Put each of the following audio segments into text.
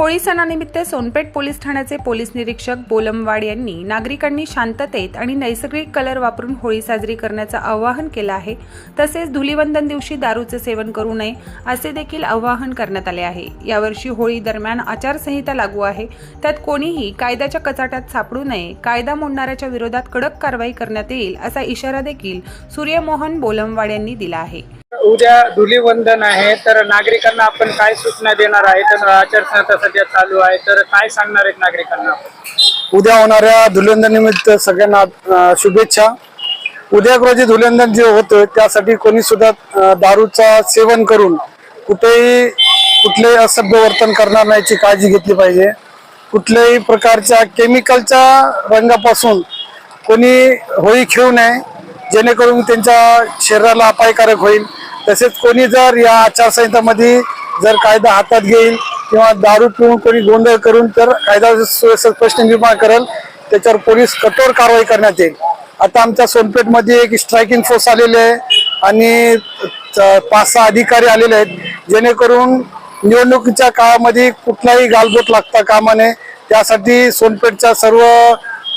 होळी सणानिमित्त सोनपेठ पोलीस ठाण्याचे पोलीस निरीक्षक बोलमवाड यांनी नागरिकांनी शांततेत आणि नैसर्गिक कलर वापरून होळी साजरी करण्याचं आवाहन केलं आहे. तसेच धुलिवंदन दिवशी दारूचे सेवन करू नये असे देखील आवाहन करण्यात आले आहे. यावर्षी होळी दरम्यान आचारसंहिता लागू आहे. त्यात कोणीही कायद्याच्या कचाट्यात सापडू नये कायदा मोडणाऱ्याच्या विरोधात कडक कारवाई करण्यात येईल असा इशारा देखील सूर्यमोहन बोलमवाड यांनी दिला आहे. उद्या धुलीवंदन आहे तर नागरिकांना आपण काय सूचना देणार आहे? तर आचारसंहिता सध्या चालू आहे तर काय सांगणार आहेत नागरिकांना? उद्या होणाऱ्या धुलंदनिमित्त सगळ्यांना अ, शुभेच्छा. उद्या रोजी धुलंदन जे होतं त्यासाठी कोणी सुद्धा अ, दारूचा सेवन करून कुठेही कुठलेही असभ्य वर्तन करणार नाहीची काळजी घेतली पाहिजे. कुठल्याही प्रकारच्या केमिकलच्या रंगापासून कोणी होळी खेळू नये जेणेकरून त्यांच्या शरीराला अपायकारक होईल. तसेच कोणी जर या आचारसंहितामध्ये जर कायदा हातात घेईल किंवा दारू पिऊन कोणी गोंधळ करून तर कायदा सुव्यवस्थेत प्रश्न निर्माण करेल. त्याच्यावर पोलीस कठोर कारवाई करण्यात येईल. आता आमच्या सोनपेठमध्ये एक स्ट्रायकिंग फोर्स आलेले आहे आणि पाच सहा अधिकारी आलेले आहेत. जेणेकरून निवडणुकीच्या काळामध्ये कुठलाही गालबोट लागता कामा नये. त्यासाठी सोनपेठच्या सर्व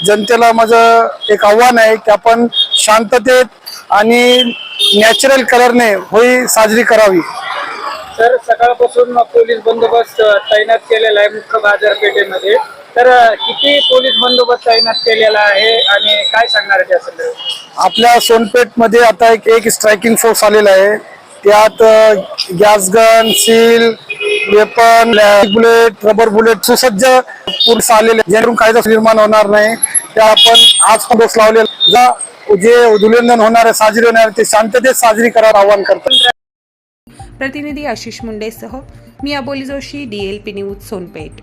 जनतेला माझं एक आव्हान आहे की आपण शांततेत आणि नॅचरल कलरने होळी साजरी करावी. तर सकाळपासून पोलीस बंदोबस्त तैनात केलेला आहे मुख्य बाजारपेठेमध्ये. तर किती पोलीस बंदोबस्त तैनात केलेला आहे आणि काय सांगणार आहे त्या संदर्भात आपल्या सोनपेठमध्ये आता एक एक स्ट्रायकिंग फोर्स आलेला आहे. त्यात gas gun seal weapon bullet rubber bullet सुसज्ज पुरुष आलेले जेणेकरून कायदा निर्माण होणार नाही. त्या आपण आज पण डोस लावलेला जा जे धुलिवंदन होणार आहे साजरी होणार ते शांततेत साजरी करायला आवाहन करतात. प्रतिनिधी आशिष मुंडेसह मी अबोली जोशी डीएलपी न्यूज सोनपेठ.